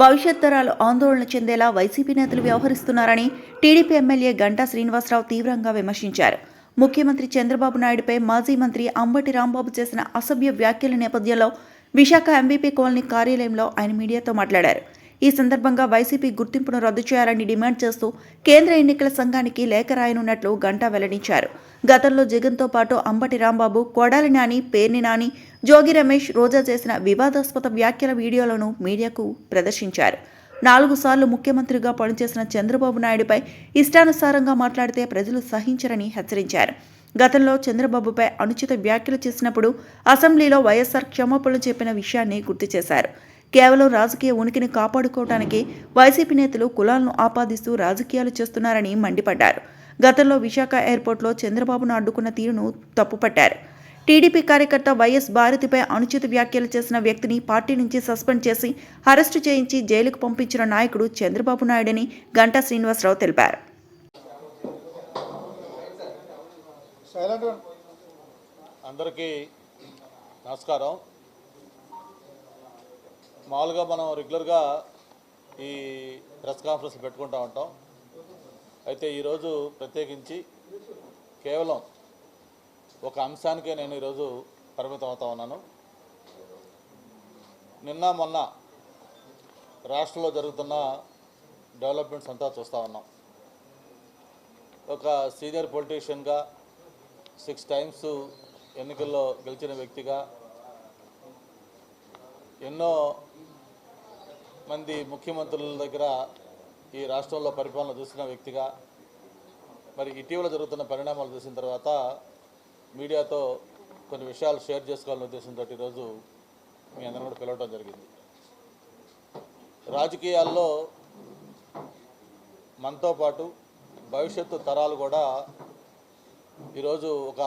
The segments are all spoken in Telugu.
భవిష్యత్ తరాలు ఆందోళన చెందేలా వైసీపీ నేతలు వ్యవహరిస్తున్నారని టీడీపీ ఎమ్మెల్యే గంటా శ్రీనివాసరావు తీవ్రంగా విమర్శించారు. ముఖ్యమంత్రి చంద్రబాబు నాయుడుపై మాజీ మంత్రి అంబటి రాంబాబు చేసిన అసభ్య వ్యాఖ్యల నేపథ్యంలో విశాఖ ఎంబీపీ కాలనీ కార్యాలయంలో ఆయన మీడియాతో మాట్లాడారు. ఈ సందర్భంగా వైసీపీ గుర్తింపును రద్దు చేయాలని డిమాండ్ చేస్తూ కేంద్ర ఎన్నికల సంఘానికి లేఖ రాయనున్నట్లు గంటా వెల్లడించారు. గతంలో జగన్తో పాటు అంబటి రాంబాబు కొడాలి నాని పేర్ని నాని జోగి రమేష్ రోజా చేసిన వివాదాస్పద వ్యాఖ్యల వీడియోలను మీడియాకు ప్రదర్శించారు. నాలుగు సార్లు ముఖ్యమంత్రిగా పనిచేసిన చంద్రబాబు నాయుడుపై ఇష్టానుసారంగా మాట్లాడితే ప్రజలు సహించరని హెచ్చరించారు. గతంలో చంద్రబాబుపై అనుచిత వ్యాఖ్యలు చేసినప్పుడు అసెంబ్లీలో వైఎస్ఆర్ క్షమాపణలు చెప్పిన విషయాన్ని గుర్తు చేశారు. కేవలం రాజకీయ ఉనికిని కాపాడుకోవడానికి వైసీపీ నేతలు కులాలను ఆపాదిస్తూ రాజకీయాలు చేస్తున్నారని మండిపడ్డారు. గతంలో విశాఖ ఎయిర్పోర్ట్లో చంద్రబాబును అడ్డుకున్న తీరును తప్పుపట్టారు. టీడీపీ కార్యకర్త వైఎస్ భారతిపై అనుచిత వ్యాఖ్యలు చేసిన వ్యక్తిని పార్టీ నుంచి సస్పెండ్ చేసి అరెస్టు చేయించి జైలుకు పంపించిన నాయకుడు చంద్రబాబు నాయుడని గంటా శ్రీనివాసరావు తెలిపారు. అందరికీ నమస్కారం. మామూలుగా మనం రెగ్యులర్గా ఈ ప్రెస్ కాన్ఫరెన్స్ పెట్టుకుంటూ ఉంటాం. అయితే ఈరోజు ప్రత్యేకించి కేవలం ఒక అంశానికే నేను ఈరోజు పరిమితం అవుతా ఉన్నాను. నిన్న మొన్న రాష్ట్రంలో జరుగుతున్న డెవలప్మెంట్స్ అంతా చూస్తూ ఉన్నాం. ఒక సీనియర్ పొలిటీషియన్గా సిక్స్ టైమ్స్ ఎన్నికల్లో గెలిచిన వ్యక్తిగా ఎన్నో మంది ముఖ్యమంత్రుల దగ్గర ఈ రాష్ట్రంలో పరిపాలన చూసిన వ్యక్తిగా మరి ఇటీవల జరుగుతున్న పరిణామాలు చూసిన తర్వాత మీడియాతో కొన్ని విషయాలు షేర్ చేసుకోవాలనే ఉద్దేశంతో ఈరోజు మీ అందరం కూడా పిలవడం జరిగింది. రాజకీయాల్లో మనతో పాటు భవిష్యత్తు తరాలు కూడా ఈరోజు ఒక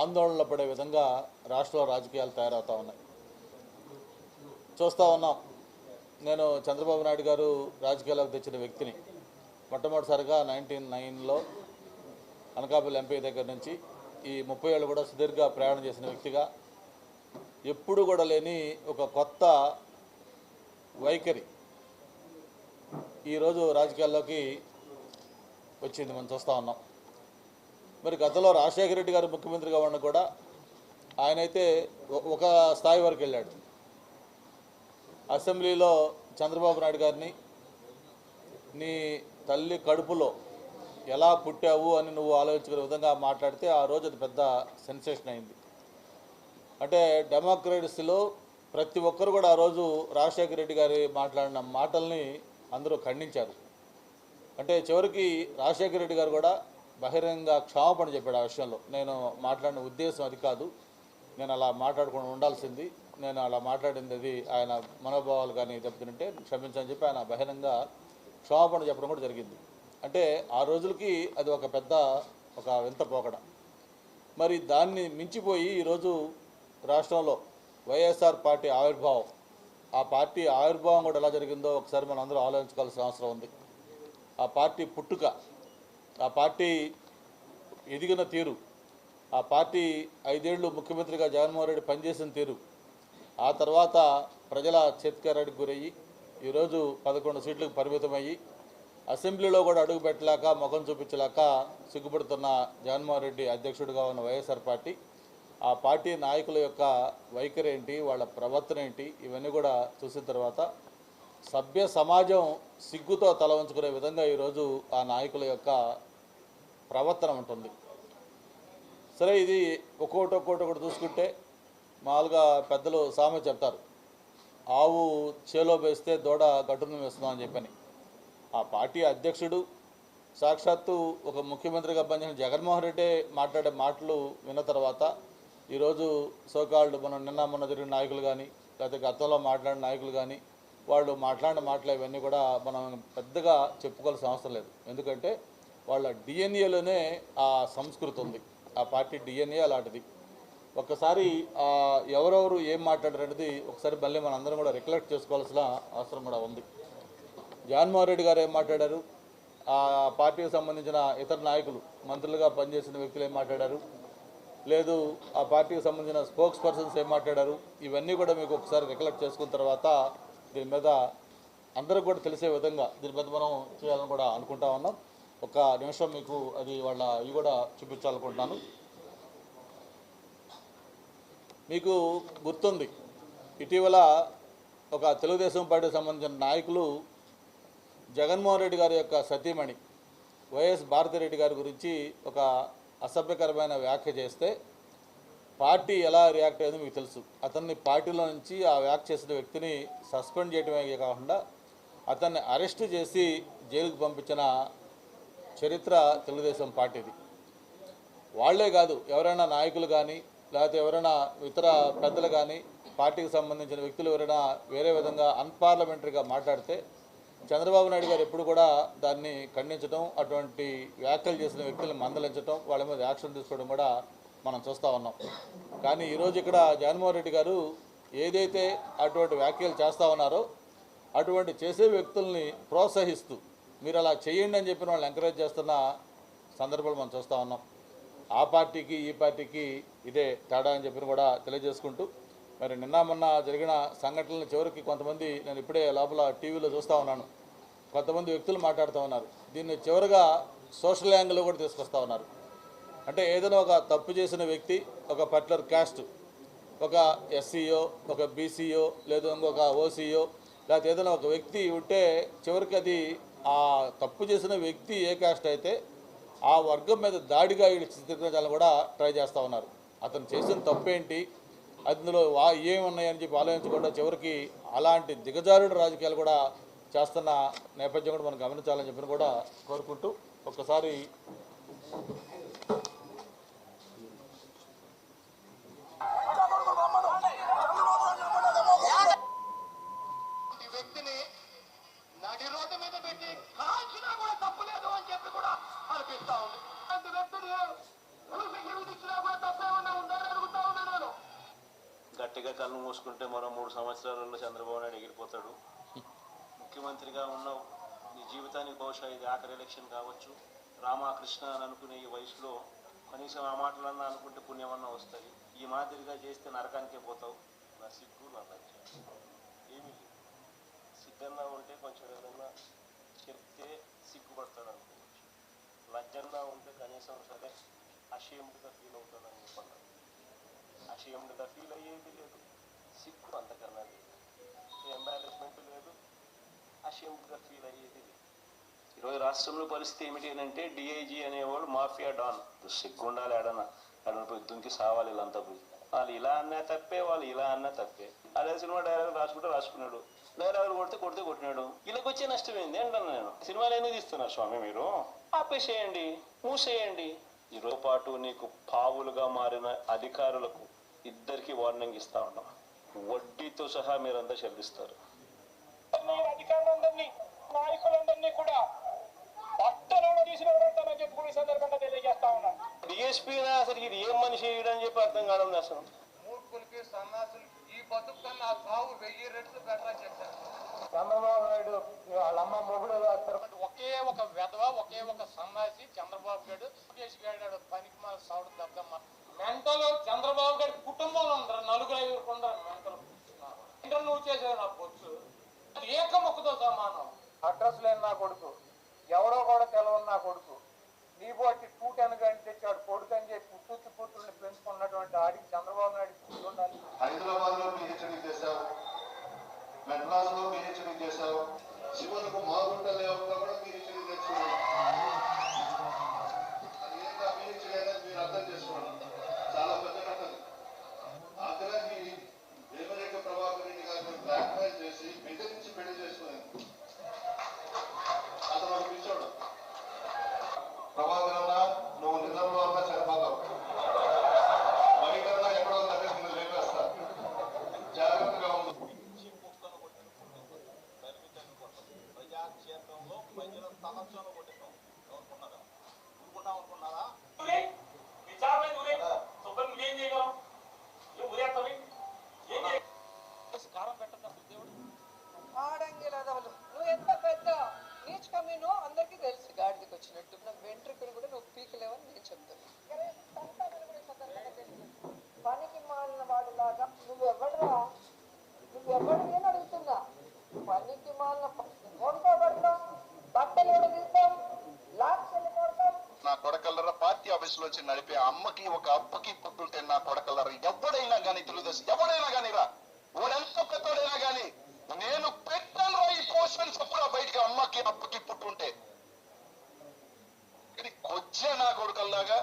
ఆందోళనలో పడే విధంగా రాష్ట్రంలో రాజకీయాలు తయారవుతూ ఉన్నాయి. చూస్తూ ఉన్నాం. నేను చంద్రబాబు నాయుడు గారు రాజకీయాల్లోకి తెచ్చిన వ్యక్తిని. మొట్టమొదటిసారిగా నైన్టీన్ నైన్లో అనకాపల్లి ఎంపీ దగ్గర నుంచి ఈ ముప్పై ఏళ్ళు కూడా సుదీర్ఘ ప్రయాణం చేసిన వ్యక్తిగా ఎప్పుడు కూడా లేని ఒక కొత్త వైఖరి ఈరోజు రాజకీయాల్లోకి వచ్చింది మనం చూస్తూ ఉన్నాం. మరి గతంలో రాజశేఖర రెడ్డి గారు ముఖ్యమంత్రిగా ఉన్న కూడా ఆయనైతే ఒక స్థాయి వరకు వెళ్ళాడు. అసెంబ్లీలో చంద్రబాబు నాయుడు గారిని నీ తల్లి కడుపులో ఎలా పుట్టావు అని నువ్వు ఆలోచించుకునే విధంగా మాట్లాడితే ఆ రోజు అది పెద్ద సెన్సేషన్ అయింది. అంటే డెమోక్రసీలో ప్రతి ఒక్కరు కూడా ఆ రోజు రాజశేఖర రెడ్డి గారి మాట్లాడిన మాటల్ని అందరూ ఖండించారు. అంటే చివరికి రాజశేఖర రెడ్డి గారు కూడా బహిరంగ క్షమాపణ చెప్పాడు ఆ విషయంలో. నేను మాట్లాడిన ఉద్దేశం అది కాదు. నేను అలా మాట్లాడకుండా ఉండాల్సింది. నేను అలా మాట్లాడింది అది ఆయన మనోభావాలు కానీ దెబ్బతింటే క్షమించని చెప్పి ఆయన బహిరంగ క్షమాపణ చెప్పడం కూడా జరిగింది. అంటే ఆ రోజులకి అది ఒక పెద్ద ఒక వింత పోకడ. మరి దాన్ని మించిపోయి ఈరోజు రాష్ట్రంలో వైఎస్ఆర్ పార్టీ ఆవిర్భావం. ఆ పార్టీ ఆవిర్భావం కూడా ఎలా జరిగిందో ఒకసారి మనం అందరూ ఆలోచించుకోవాల్సిన అవసరం ఉంది. ఆ పార్టీ పుట్టుక ఆ పార్టీ ఎదిగిన తీరు ఆ పార్టీ ఐదేళ్ళు ముఖ్యమంత్రిగా జగన్మోహన్ రెడ్డి పనిచేసిన తీరు ఆ తర్వాత ప్రజల చేతికారానికి గురయ్యి ఈరోజు పదకొండు సీట్లకు పరిమితమయ్యి అసెంబ్లీలో కూడా అడుగు పెట్టలేక ముఖం చూపించలేక సిగ్గుపడుతున్న జగన్మోహన్ రెడ్డి అధ్యక్షుడిగా ఉన్న వైఎస్ఆర్ పార్టీ. ఆ పార్టీ నాయకుల యొక్క వైఖరి ఏంటి వాళ్ళ ప్రవర్తన ఏంటి ఇవన్నీ కూడా చూసిన తర్వాత సభ్య సమాజం సిగ్గుతో తల ఉంచుకునే విధంగా ఈరోజు ఆ నాయకుల యొక్క ప్రవర్తన ఉంటుంది. సరే ఇది ఒక్కోటి ఒక్కోటి ఒకటి చూసుకుంటే మామూలుగా పెద్దలు సామె చెప్తారు. ఆవు చేలో వేస్తే దూడ గట్టును వేస్తుందని చెప్పని. ఆ పార్టీ అధ్యక్షుడు సాక్షాత్తు ఒక ముఖ్యమంత్రిగా పనిచేసిన జగన్మోహన్ రెడ్డి మాట్లాడే మాటలు విన్న తర్వాత ఈరోజు సోకాళ్ళు మనం నిన్న మొన్న జరిగిన నాయకులు కానీ లేకపోతే గతంలో మాట్లాడిన నాయకులు కానీ వాళ్ళు మాట్లాడిన మాటలు ఇవన్నీ కూడా మనం పెద్దగా చెప్పుకోవాల్సిన అవసరం లేదు. ఎందుకంటే వాళ్ళ డిఎన్ఏలోనే ఆ సంస్కృతి ఉంది. ఆ పార్టీ డిఎన్ఏ అలాంటిది ఒక్కసారి ఎవరెవరు ఏం మాట్లాడారనేది ఒకసారి మళ్ళీ మన అందరం కూడా రికలెక్ట్ చేసుకోవాల్సిన అవసరం కూడా ఉంది. జగన్మోహన్ రెడ్డి గారు ఏం మాట్లాడారు? ఆ పార్టీకి సంబంధించిన ఇతర నాయకులు మంత్రులుగా పనిచేసిన వ్యక్తులు ఏం మాట్లాడారు? లేదు ఆ పార్టీకి సంబంధించిన స్పోక్స్ పర్సన్స్ ఏం మాట్లాడారు? ఇవన్నీ కూడా మీకు ఒకసారి రికలెక్ట్ చేసుకున్న తర్వాత దీని మీద అందరికి కూడా తెలిసే విధంగా దీని మీద మనం చేయాలని కూడా అనుకుంటా ఉన్నాం. ఒక నిమిషం మీకు అది వాళ్ళ ఇవి కూడా చూపించాలనుకుంటున్నాను. మీకు గుర్తుంది ఇటీవల ఒక తెలుగుదేశం పార్టీకి సంబంధించిన నాయకులు జగన్మోహన్ రెడ్డి గారి యొక్క సతీమణి వైఎస్ భారతిరెడ్డి గారి గురించి ఒక అసభ్యకరమైన వ్యాఖ్య చేస్తే పార్టీ ఎలా రియాక్ట్ అయ్యిందో మీకు తెలుసు. అతన్ని పార్టీలో నుంచి ఆ వ్యాఖ్య చేసిన వ్యక్తిని సస్పెండ్ చేయడమే కాకుండా అతన్ని అరెస్ట్ చేసి జైలుకు పంపించిన చరిత్ర తెలుగుదేశం పార్టీది. వాళ్ళే కాదు ఎవరైనా నాయకులు కానీ లేకపోతే ఎవరైనా ఇతర పెద్దలు కానీ పార్టీకి సంబంధించిన వ్యక్తులు ఎవరైనా వేరే విధంగా అన్పార్లమెంటరీగా మాట్లాడితే చంద్రబాబు నాయుడు గారు ఎప్పుడు కూడా దాన్ని ఖండించడం అటువంటి వ్యాఖ్యలు చేసిన వ్యక్తులను మందలించడం వాళ్ళ మీద యాక్షన్ తీసుకోవడం కూడా మనం చూస్తూ ఉన్నాం. కానీ ఈరోజు ఇక్కడ జగన్మోహన్ రెడ్డి గారు ఏదైతే అటువంటి వ్యాఖ్యలు చేస్తూ ఉన్నారో అటువంటి చేసే వ్యక్తుల్ని ప్రోత్సహిస్తూ మీరు అలా చేయండి అని చెప్పిన వాళ్ళు ఎంకరేజ్ చేస్తున్న సందర్భాలు మనం చూస్తూ ఉన్నాం. ఆ పార్టీకి ఈ పార్టీకి ఇదే తేడా అని చెప్పి కూడా తెలియజేసుకుంటూ మరి నిన్న మొన్న జరిగిన సంఘటనలు చివరికి కొంతమంది నేను ఇప్పుడే లోపల టీవీలో చూస్తూ ఉన్నాను. కొంతమంది వ్యక్తులు మాట్లాడుతూ ఉన్నారు. దీన్ని చివరిగా సోషల్ యాంగిల్లో కూడా తీసుకొస్తా ఉన్నారు. అంటే ఏదైనా ఒక తప్పు చేసిన వ్యక్తి ఒక పర్టికులర్ క్యాస్ట్ ఒక ఎస్సీఓ ఒక బీసీఓ లేదా ఇంకొక ఓసీయో లేకపోతే ఏదైనా ఒక వ్యక్తి ఉంటే చివరికి అది ఆ తప్పు చేసిన వ్యక్తి ఏ క్యాస్ట్ అయితే ఆ వర్గం మీద దాడిగా వీళ్ళు చిత్రీకరించాలని కూడా ట్రై చేస్తూ ఉన్నారు. అతను చేసిన తప్పేంటి? అందులో వా ఏమున్నాయని చెప్పి ఆలోచించకుండా చివరికి అలాంటి దిగజారుడు రాజకీయాలు కూడా చేస్తున్న నేపథ్యం కూడా మనం గమనించాలని చెప్పిన కూడా కోరుకుంటూ ఒక్కసారి గట్టిగా కళ్ళు మూసుకుంటే మరో మూడు సంవత్సరాలలో చంద్రబాబు నాయుడు ఎగిరిపోతాడు. ముఖ్యమంత్రిగా ఉన్నావు నీ జీవితానికి బహుశా ఇది ఆఖరి ఎలక్షన్ కావచ్చు. రామకృష్ణ అని అనుకునే ఈ వయసులో కనీసం ఆ మాటలన్నా అనుకుంటే పుణ్యమన్నా వస్తుంది. ఈ మాదిరిగా చేస్తే నరకానికే పోతావు. నా సిగ్గు నా లజ్జ. ఏమీ లేదు. సిగ్గన్నా ఉంటే కొంచెం ఏదన్నా చెప్తే సిగ్గుపడతాడు అనుకోవచ్చు. లజ్జన్నా ఉంటే కనీసం సరే అషేమ్గా ఫీల్ అవుతాడని చెప్పండి. అషేమ్డ్గా ఫీల్ అయ్యేది లేదు. సిగ్గు అంతకన్నా లేదు. ఎంబారెస్మెంట్ లేదు. అషేమ్డ్గా ఫీల్ అయ్యేది లేదు. ఈరోజు రాష్ట్రంలో పరిస్థితి ఏమిటి అంటే డిఐజీ అనేవాడు మాఫియా డాన్. సిగ్గు ఉండాలి ఆడన. ఆడన పోయి దుంకి సావాలి వీళ్ళంతా పోయి. వాళ్ళు ఇలా అన్నా తప్పే వాళ్ళు ఇలా అన్నా తప్పే. అదే సినిమా డైలాగ్ రాసుకుంటే రాసుకున్నాడు. డైలాగులు కొడితే కొడితే కొట్టినాడు. వీళ్ళకి వచ్చే నష్టం ఏంది అంటాను నేను. సినిమాలు ఎందుకు తీస్తున్నారు స్వామి మీరు? ఆపేసేయండి మూసేయండి. ఈరోజు పాటు నీకు పావులుగా మారిన అధికారులకు ఇద్దరికి వార్నింగ్ ఇస్తా ఉన్నాం. వడ్డీతో సహా మీరంతా చెల్లిస్తారు. అధికారులందరినీ నాయకులందరినీ కూడా బట్టలు తీసుకురావడంతో చెప్పి కూడా ఈ సందర్భంగా తెలియజేస్తా ఉన్నాను డిఎస్పీ అసలు ఇది ఏం మనిషి అని చెప్పి అర్థం కావడం అసలు. మూర్ఖులకి ఈ బతుకు కన్నా ఆ సావు వెయ్యి రెట్లు బెటర్ చెప్పారు. చంద్రబాబు నాయుడు వాళ్ళ అమ్మ మొగుడు ఒకే ఒక వెధవ ఒకే ఒక సన్నాసి చంద్రబాబు గారు లోకేష్ గారు పనికి మా సౌడు దద్దమ్మ మెంటలు చంద్రబాబు గారి కుటుంబంలో ఉండరు నలుగురు ఐదుగురు ఉండరు మెంటలు కూర్చున్నారు నువ్వు చేసేది నా బొచ్చు ఏకముఖతో సమానం. అడ్రస్ లేని నా కొడుకు. ఎవడో కూడా తెలవని నా కొడుకు. నీ బట్టి వయసులో వచ్చి నడిపే అమ్మకి ఒక అబ్బకి పుట్టుంటే నా కొడకలరా ఎవడైనా కానీ తెలుగుదేశం ఎవడైనా కానీ రా. వాడెంత పెద్దోడైనా కానీ నేను పెట్టాను రా ఈ పోషన్ చెప్పురా బయటికి అమ్మకి అబ్బకి పుట్టుంటే. కానీ కొచ్చే నా కొడుకల్లాగా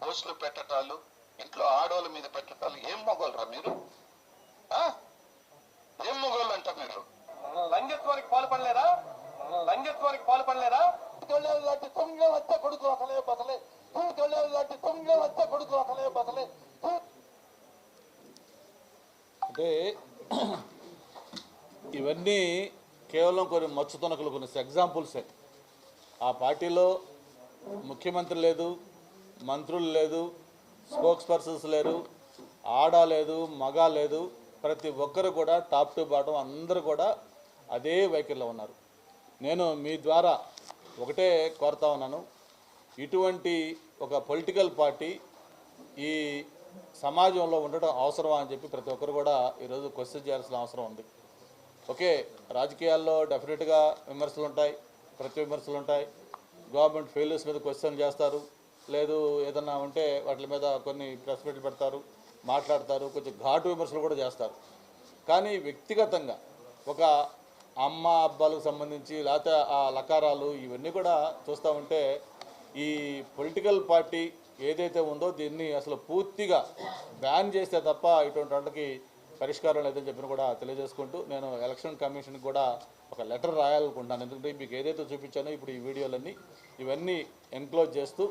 పోస్టులు పెట్టటాలు ఇంట్లో ఆడవాళ్ళ మీద పెట్ట ఏం మొగలరా మీరు ఆ? ఏం మొగోళ్ళు అంట మీరు లంగత్వానికి పాల్పడలేదా లంగత్వానికి పాల్పడలేదా లాంటి తొంగ వచ్చే కొడుకు అసలే బసలే లాంటి తొంగ వచ్చే కొడుకు అసలే బసలే అంటే ఇవన్నీ కేవలం కొన్ని కొన్ని ఎగ్జాంపుల్సే ఆ పార్టీలో ముఖ్యమంత్రి లేదు మంత్రులు లేదు స్పోక్స్ పర్సన్స్ లేరు ఆడ లేదు మగ లేదు ప్రతి ఒక్కరు కూడా టాప్ టు బాటం అందరూ కూడా అదే వైఖరిలో ఉన్నారు. నేను మీ ద్వారా ఒకటే కోరుతా ఉన్నాను. ఇటువంటి ఒక పొలిటికల్ పార్టీ ఈ సమాజంలో ఉండటం అవసరమా అని చెప్పి ప్రతి ఒక్కరు కూడా ఈరోజు క్వశ్చన్ చేయాల్సిన అవసరం ఉంది. ఓకే రాజకీయాల్లో డెఫినెట్గా విమర్శలు ఉంటాయి ప్రతి విమర్శలు ఉంటాయి. గవర్నమెంట్ ఫెయిల్యూర్స్ మీద క్వశ్చన్ చేస్తారు లేదు ఏదన్నా ఉంటే వాటి మీద కొన్ని ప్రెస్ మీట్లు పెడతారు మాట్లాడతారు కొంచెం ఘాటు విమర్శలు కూడా చేస్తారు. కానీ వ్యక్తిగతంగా ఒక అమ్మ అబ్బాలకు సంబంధించి లేకపోతే ఆ లకారాలు ఇవన్నీ కూడా చూస్తూ ఉంటే ఈ పొలిటికల్ పార్టీ ఏదైతే ఉందో దీన్ని అసలు పూర్తిగా బ్యాన్ చేస్తే తప్ప ఇటువంటి వాటికి పరిష్కారం లేదని చెప్పిన కూడా తెలియజేసుకుంటూ నేను ఎలక్షన్ కమిషన్కి కూడా ఒక లెటర్ రాయాలనుకుంటున్నాను. ఎందుకంటే మీకు ఏదైతే చూపించానో ఇప్పుడు ఈ వీడియోలన్నీ ఇవన్నీ ఎన్క్లోజ్ చేస్తూ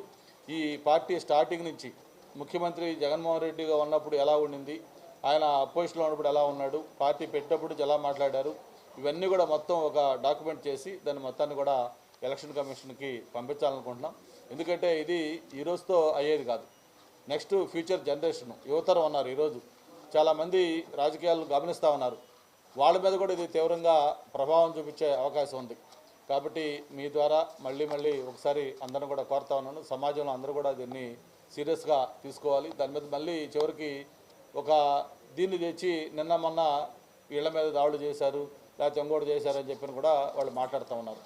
ఈ పార్టీ స్టార్టింగ్ నుంచి ముఖ్యమంత్రి జగన్మోహన్ రెడ్డిగా ఉన్నప్పుడు ఎలా ఉండింది ఆయన అపోజిషన్లో ఉన్నప్పుడు ఎలా ఉన్నాడు పార్టీ పెట్టినప్పుడు ఎలా మాట్లాడారు ఇవన్నీ కూడా మొత్తం ఒక డాక్యుమెంట్ చేసి దాన్ని మొత్తాన్ని కూడా ఎలక్షన్ కమిషన్కి పంపించాలనుకుంటున్నాం. ఎందుకంటే ఇది ఈరోజుతో అయ్యేది కాదు. నెక్స్ట్ ఫ్యూచర్ జనరేషన్ యువతరం ఉన్నారు ఈరోజు. చాలామంది రాజకీయాలు గమనిస్తూ ఉన్నారు. వాళ్ళ మీద కూడా ఇది తీవ్రంగా ప్రభావం చూపించే అవకాశం ఉంది. కాబట్టి మీ ద్వారా మళ్ళీ మళ్ళీ ఒకసారి అందరిని కూడా కోరుతా ఉన్నాను. సమాజంలో అందరూ కూడా దీన్ని సీరియస్గా తీసుకోవాలి. దాని మీద మళ్ళీ చివరికి ఒక దీన్ని తెచ్చి నిన్న మొన్న వీళ్ళ మీద దాడులు చేశారు లేకపోతే ఇంకోటి చేశారని చెప్పిన కూడా వాళ్ళు మాట్లాడుతూ ఉన్నారు.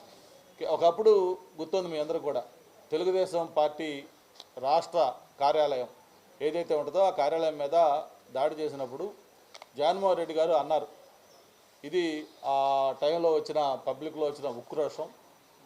ఒకప్పుడు గుర్తుంది మీ అందరూ కూడా తెలుగుదేశం పార్టీ రాష్ట్ర కార్యాలయం ఏదైతే ఉంటుందో ఆ కార్యాలయం మీద దాడి చేసినప్పుడు జగన్మోహన్ రెడ్డి గారు అన్నారు ఇది ఆ టైంలో వచ్చిన పబ్లిక్లో వచ్చిన ఉక్రోషం